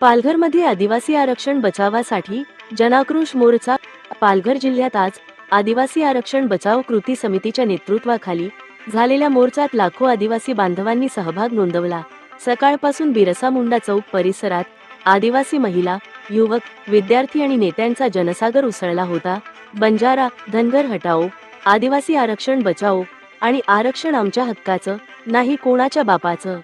पालघरमध्ये आदिवासी आरक्षण बचावासाठी जनाक्रोश मोर्चा. पालघर जिल्ह्यात आज आदिवासी आरक्षण बचाव कृती समितीच्या नेतृत्वाखाली झालेल्या मोर्चात लाखो आदिवासी बांधवांनी सहभाग नोंदवला. सकाळपासून बिरसा मुंडा चौक परिसरात आदिवासी महिला युवक विद्यार्थी आणि नेत्यांचा जनसागर उसळला होता. बंजारा धनगर हटाओ आदिवासी आरक्षण बचाओ आणि आरक्षण आमच्या हक्काचं नाही कोणाच्या बापाचं.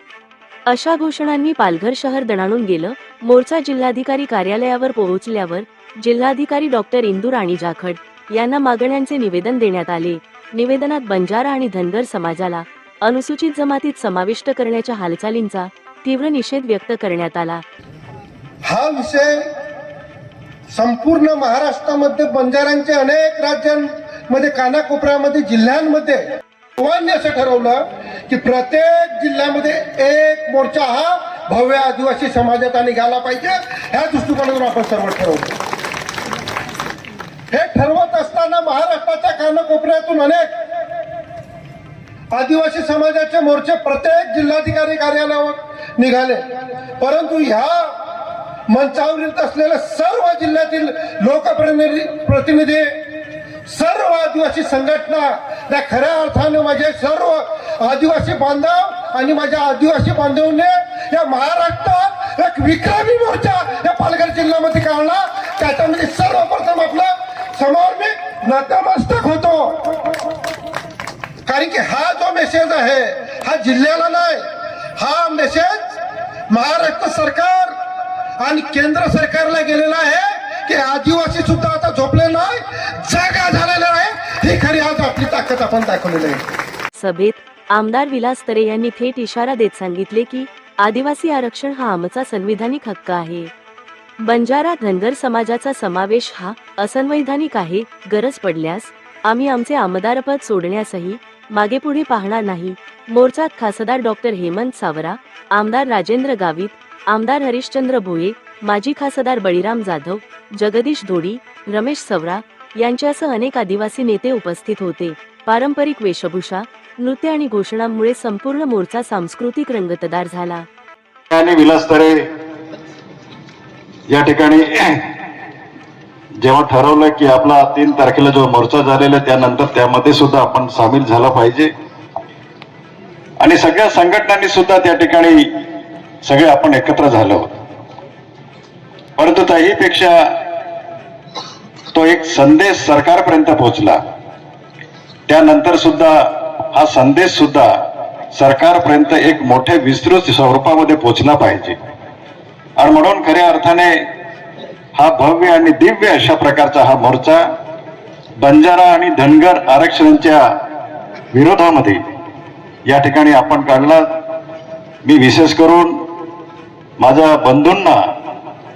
अशा घोषणांनी पालघर शहर दणाणून गेलं. मोर्चा जिल्हाधिकारी कार्यालयावर पोहोचल्यावर जिल्हाधिकारी डॉक्टर इंदू राणी जाखड यांना मागण्यांचे निवेदन देण्यात आले. निवेदनात बंजारा आणि धनगर समाजाला अनुसूचित जमातीत समाविष्ट करण्याच्या हालचालींचा तीव्र निषेध व्यक्त करण्यात आला. हा विषय संपूर्ण महाराष्ट्रामध्ये बंजारांचे अनेक राज्यांमध्ये कानाकोपऱ्यामध्ये जिल्ह्यांमध्ये सर्वांनी असं ठरवलं की प्रत्येक जिल्ह्यामध्ये एक मोर्चा हा भव्य आदिवासी समाजात आणि घ्यायला पाहिजे. ह्या दृष्टिकोनातून आपण सर्व ठरवलं हे ठरवत असताना महाराष्ट्राच्या कानाकोपऱ्यातून अनेक आदिवासी समाजाचे मोर्चे प्रत्येक जिल्हाधिकारी कार्यालयावर निघाले. परंतु ह्या मंचावर येत असलेल्या सर्व जिल्ह्यातील लोकप्रतिनिधी प्रतिनिधी सर्व आदिवासी संघटना त्या खऱ्या अर्थाने माझे सर्व आदिवासी बांधव आणि माझ्या आदिवासी बांधवने या महाराष्ट्रात एक विक्रमी मोर्चा या पालघर जिल्ह्यामध्ये काढला. त्याच्यामध्ये सर्वप्रथम आपलं समोर मी नतमस्तक होतो. कारण की हा जो मेसेज आहे हा जिल्ह्याला नाही हा मेसेज महाराष्ट्र सरकार आणि केंद्र सरकारला गेलेला आहे की आदिवासी सुद्धा आता झोपले नाही जागा झालेला आहे ही खरी आज आपली ताकद आपण दाखवलेली आहे. सभेत आमदार विलास तरे यांनी थेट इशारा देत सांगितले की आदिवासी आरक्षण हा आमचा संविधानिक हक्क आहे. बंजारा धनगर समाजाचा समावेश हा असंवैधानिक आहे गरज पडल्यास आम्ही आमचे आमदारपद सोडण्यासही मागेपुढे पाहणार नाही. मोर्चात खासदार डॉक्टर हेमंत सावरा आमदार राजेंद्र गावित आमदार हरिश्चंद्र भोये माजी खासदार बळीराम जाधव जगदीश धोडी रमेश सवरा यांच्यासह अनेक आदिवासी नेते उपस्थित होते. पारंपरिक वेशभूषा नृत्य आणि घोषणांमुळे संपूर्ण मोर्चा सांस्कृतिक रंगतदार झाला. विलास तरे या ठिकाणी जेव्हा ठरवलं की आपला तीन तारखेला जो मोर्चा झालेला आहे, त्यानंतर त्यामध्ये सुद्धा आपण सामील झाला पाहिजे. आणि सगळ्या संघटनांनी सुद्धा त्या ठिकाणी सगळे आपण एकत्र झालो. आहोत. परंतु त्याहीपेक्षा तो एक संदेश सरकारपर्यंत पोहोचला. त्यानंतर सुद्धा हा संदेश सुद्धा सरकारपर्यंत एक मोठे विस्तृत स्वरूपामध्ये पोहोचला पाहिजे. आणि म्हणून खऱ्या अर्थाने हा भव्य आणि दिव्य अशा प्रकारचा हा मोर्चा बंजारा आणि धनगर आरक्षणांच्या विरोधामध्ये या ठिकाणी आपण काढला. मी विशेष करून माझ्या बंधूंना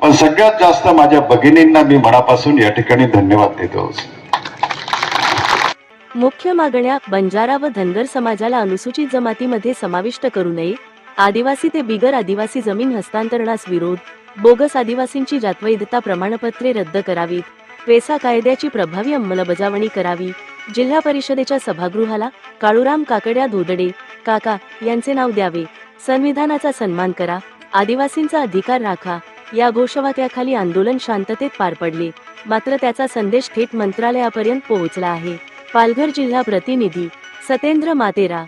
पण सगळ्यात जास्त माझ्या भगिनींना मी मनापासून या ठिकाणी धन्यवाद देतो. मुख्य मागण्या बंजारा व धनगर समाजाला अनुसूचित जमातीमध्ये समाविष्ट करू नये. आदिवासी ते बिगर आदिवासी जमीन हस्तांतरणास विरोध. बोगस आदिवासींची जातवैधता प्रमाणपत्रे रद्द करावीत. पेसा कायद्याची प्रभावी अंमलबजावणी करावी. जिल्हा परिषदेच्या सभागृहाला काळूराम काकड्या धोदडे काका यांचे नाव द्यावे. संविधानाचा सन्मान करा. आदिवासींचा अधिकार राखा. या घोषवाक्याखाली आंदोलन शांततेत पार पडले. मात्र त्याचा संदेश थेट मंत्रालयापर्यंत पोहोचला आहे. पालघर जिल्हा प्रतिनिधी सतेंद्र मातेरा